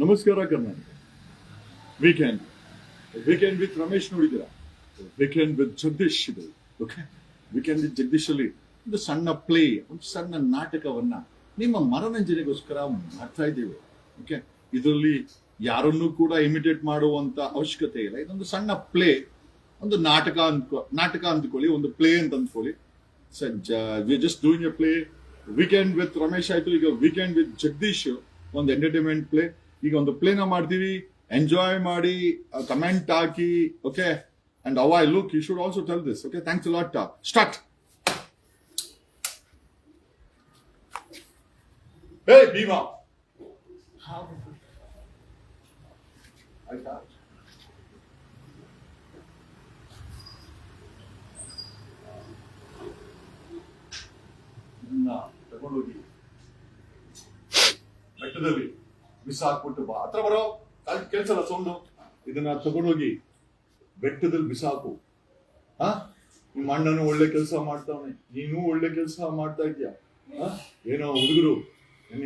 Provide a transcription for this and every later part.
ನಮಸ್ಕಾರ Karnataka. Weekend weekend with Ramesh V weekend with Jagadish ಇದು. Okay weekend with Jagadish ಅಲ್ಲಿ ಒಂದು ಸಣ್ಣ ಪ್ಲೇ ಒಂದು ಸಣ್ಣ ನಾಟಕವನ್ನ ನಿಮ್ಮ ಮನರಂಜನೆಗೋಸ್ಕರ ಮಾಡ್ತಾ ಇದ್ದೀವಿ. ಓಕೆ ಇದರಲ್ಲಿ ಯಾರನ್ನೂ ಕೂಡ ಇಮಿಟೇಟ್ ಮಾಡುವಂತ ಅವಶ್ಯಕತೆ ಇಲ್ಲ. ಇದೊಂದು ಸಣ್ಣ ಪ್ಲೇ ಒಂದು ನಾಟಕ ಅಂದ್ಕೊ, ನಾಟಕ ಅಂದ್ಕೊಳ್ಳಿ, ಒಂದು ಪ್ಲೇ ಅಂತ ಅಂದ್ಕೊಳ್ಳಿ. We just doing a play weekend with Ramesh ಆಯ್ತು. ಈಗ ವೀಕೆಂಡ್ ವಿತ್ ಜಗದೀಶ್, ಒಂದು ಎಂಟರ್ಟೈನ್ಮೆಂಟ್ ಪ್ಲೇ ಈಗ ಒಂದು ಪ್ಲೇನ ಮಾಡ್ತೀವಿ ಎಂಜಾಯ್ ಮಾಡಿ ಕಮೆಂಟ್ ಹಾಕಿ ಓಕೆ ಅಂಡ್ ಅವ್ I look you should also tell this okay thanks lot start hey Bheema ಆಯ್ತಾ ಇದನ್ನ ತಗೊಂಡೋಗಿ ಬೆಟ್ಟದಲ್ಲಿ ಬಿಸಾಕ್ಬಿಟ್ಟು ಬಾ. ಹತ್ರ ಬರೋ ಕೆಲ್ಸಲ್ಲ ಸೌಂಡು. ಇದನ್ನ ತಗೊಂಡೋಗಿ ಬೆಟ್ಟದಲ್ಲಿ ಬಿಸಾಕು. ಹಾ ನಿಮ್ಮ ಅಣ್ಣನು ಒಳ್ಳೆ ಕೆಲಸ ಮಾಡ್ತಾವನೆ. ನೀನು ಒಳ್ಳೆ ಕೆಲಸ ಮಾಡ್ತಾ ಇದ್ಯಾ? ಏನೋ ಹುಡುಗರು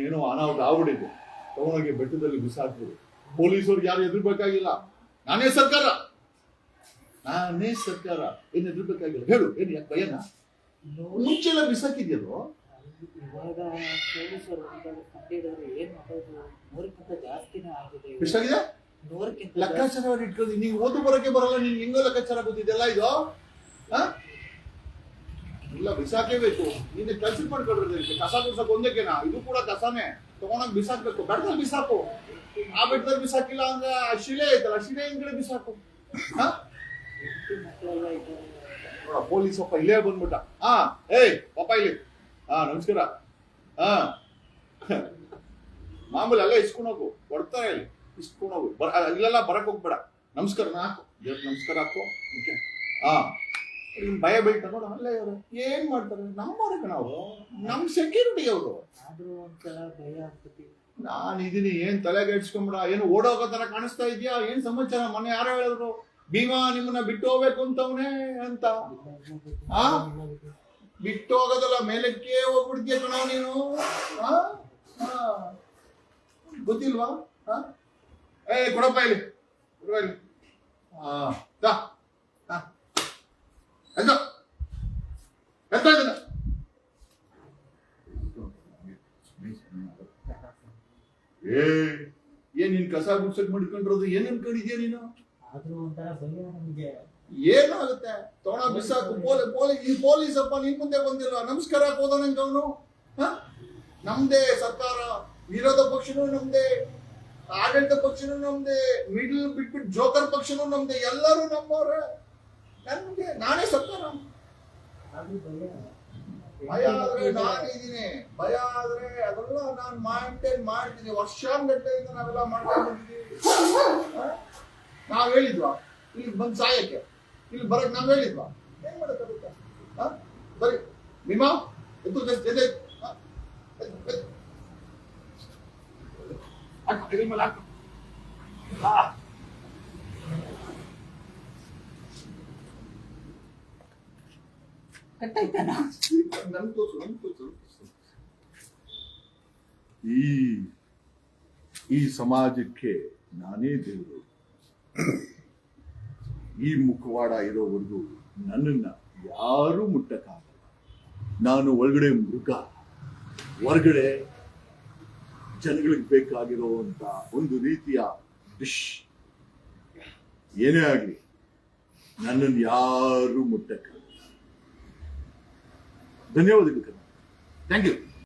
ಏನೋ ಅನಾಹುತ ಆಗ್ಬಿಟ್ಟಿದೆ. ತಗೊಂಡೋಗಿ ಬೆಟ್ಟದಲ್ಲಿ ಬಿಸಾಕ್ಬಿಡು. ಪೊಲೀಸರು ಯಾರು ಎದುರ್ಬೇಕಾಗಿಲ್ಲ ನಾನೇ ಸರ್ಕಾರ. ನಾನೇ ಸರ್ಕಾರ. ಏನ್ ಎದುರ್ಬೇಕಾಗಿಲ್ಲ ಹೇಳು, ಏನ್ ಯಾಕೆ ಭಯನ? ಮುಂಚೆ ಎಲ್ಲ ಬಿಸಾಕಿದ್ಯಲ್ವೋ ಇವಾಗ ಪೊಲೀಸರು ಕಂಡಿಡಿದ್ರೆ ಏನ್ ಮಾಡೋದು? ನೂರಕ್ಕಿಂತ ಜಾಸ್ತಿನೇ ಆಗಿದೆ. ಎಷ್ಟಾಗಿದೆ? ನೂರಕ್ಕಿಂತ. ಲೆಕ್ಕಾಚಾರ ಇಟ್ಕೊಂಡು ನೀವು ಓದು ಬರೋಕೆ ಬರಲ್ಲ ನಿನ್ ಹೆಂಗೋ ಲೆಕ್ಕಾಚಾರ ಗೊತ್ತಿದೆಲ್ಲ ಇದು? ಇಲ್ಲ ಬಿಸಾಕೇಬೇಕು ನೀನು ಕೆಲಸ ಮಾಡ್ಕೊಳ್ರಿ ಕಸ ಗುಡ್ಸಕ್ ಒಂದಕ್ಕೇನಾ ಇದು ಕೂಡ ಕಸನೇ. ತಗೊಂಡಾಗ ಬಿಸಾಕ್ಬೇಕು. ಬೆಟ್ಟದಲ್ಲಿ ಬಿಸಾಕು. ಆ ಬೆಟ್ಟದಲ್ಲಿ ಬಿಸಾಕಿಲ್ಲ ಅಂದ್ರೆ ಆ ಶಿಲೆ ಐತಲ್ಲ ಶಿಲೆ ಹಿಂದ್ಗಡೆ ಬಿಸಾಕು. ಪೊಲೀಸ್ ಅಪ್ಪ ಇಲ್ಲೇ ಬಂದ್ಬಿಟ್ಟ. ಹಾ ಏಯ್ ಪಪ್ಪ ಇಲ್ಲಿ. ಹಾ ನಮಸ್ಕಾರ. ಹಾ ಮಾಮೂಲಿ ಅಲ್ಲೇ ಇಸ್ಕೊಂಡು ಹೋಗು. ಕೊಡ್ತಾರೆ ಇಲ್ಲಿ ಇಸ್ಕೊಂಡು ಹೋಗು. ಬರ ಇಲ್ಲೆಲ್ಲ ಬರಕ್ ಹೋಗ್ಬೇಡ. ನಮಸ್ಕಾರ ಹಾಕು. ದೇವ್ರ ನಮಸ್ಕಾರ ಹಾಕು. ಓಕೆ. ಹಾ ನಿಮ್ ಭಯ ಬೀಳ್ತಾ ನೋಡ. ಅಲ್ಲೇ ಇವರು. ಏನ್ ಮಾಡ್ತಾರೆ? ನಮ್ಮವ್ರಿಗೆ ನಾವು ನಮ್ ಸೆಕ್ಯೂರಿಟಿ ಅವರು. ಆದ್ರೂ ಒಂಥರ ಭಯ ಆಗ್ತತಿ ನಾನು ಇದೀನಿ. ಏನ್ ತಲೆಗೆ ಇಡ್ಸ್ಕೊಂಬಿಡ ಏನು ಓಡೋಗೋ ತರ ಕಾಣಿಸ್ತಾ ಇದೆಯಾ? ಏನ್ ಸಮಾಚಾರ? ಮೊನ್ನೆ ಯಾರೋ ಹೇಳಿದ್ರು ಭೀಮಾ ನಿಮ್ಮನ್ನ ಬಿಟ್ಟು ಹೋಗ್ಬೇಕು ಅಂತವನೇ ಅಂತ. ಆ? ಬಿಟ್ಟು ಹೋಗೋದಲ್ಲ ಮೇಲಕ್ಕೆ ಹೋಗ್ಬಿಡ್ತೀಯ ಕಣ ನೀನು. ಗೊತ್ತಿಲ್ವಾ? ಏ, ಕೊಡಪ್ಪ ಇಲ್ಲಿ. ಕೊಡಪ್ಪ ಇಲ್ಲಿ. ಎಂತ ಇದನ್ನ. ಏ, ಏನ್ ನೀನ್ ಕಸ ಗುಡ್ಸಕ್ ಮಾಡ್ಕೊಂಡಿರೋದು? ಏನ್ ಅನ್ಕೊಂಡಿದ್ಯಾ ನೀನು? ಆದ್ರೂ ಒಂಥರ ಭಯ ನಮ್ಗೆ ಏನಾಗುತ್ತೆ? ತೋಣ ಬಿಸಾಕು ಪೊಲೀಸ್ ಪೊಲೀಸ್ ಈ ಪೊಲೀಸ್ ಅಪ್ಪ ನಿನ್ ಮುಂದೆ ಬಂದಿಲ್ಲ. ನಮಸ್ಕಾರ ಹೋದನಂತ ಅವನು. ನಮ್ದೇ ಸರ್ಕಾರ ವಿರೋಧ ಪಕ್ಷನೂ ನಮ್ದೇ ಆಡಳಿತ ಪಕ್ಷನೂ ನಮ್ದೇ ಮಿಡ್ಲ್ ಬಿಟ್ಬಿಟ್ಟು ಜೋಕರ್ ಪಕ್ಷನೂ ನಮ್ದೇ ಎಲ್ಲರೂ ನಮ್ಮವ್ರೆ. ನನ್ಗೆ ನಾನೇ ಸರ್ಕಾರ. ಭಯ ಆದ್ರೆ ನಾನಿದ್ದೀನಿ ಭಯ ಆದ್ರೆ ಅದೆಲ್ಲ ನಾನು ಮಾಡ್ತೇನೆ ಮಾಡ್ತೀನಿ. ವರ್ಷಾನ್ಗಟ್ಟಲೆಯಿಂದ ನಾವೆಲ್ಲ ಮಾಡ್ತಾ ಬಂದಿದ್ದೀವಿ? ನಾವ್ ಹೇಳಿದ್ವಾ? ಇಲ್ಲಿ ಬಂದ್ ಸಾಯಕ್ಕೆ. ಇಲ್ಲಿ ಬರಕ್ ನಾವ್ ಹೇಳಿದ್ವಾ ಏನ್ ಮಾಡಕ್ಕಾಗುತ್ತೆ? ಬರೀ ನಿಮ್ಮ ಎದ್ದು ಎದೆ ನನ್ ನನ್ ಈ ಈ ಸಮಾಜಕ್ಕೆ ನಾನೇ ದೇವರು. ಈ ಮುಖವಾಡ ಇರೋವರೆಗೂ ನನ್ನನ್ನ ಯಾರೂ ಮುಟ್ಟಕ್ಕಾಗಲ್ಲ. ನಾನು ಒಳಗಡೆ ಮೃಗ, ಹೊರಗಡೆ ಜನಗಳಿಗೆ ಬೇಕಾಗಿರುವಂತ ಒಂದು ರೀತಿಯ ಡಿಶ್ ಏನೇ ಆಗಲಿ, ನನ್ನನ್ನು ಯಾರೂ ಮುಟ್ಟಕ್ಕಾಗಲ್ಲ. ಧನ್ಯವಾದಗಳು ಥ್ಯಾಂಕ್ ಯು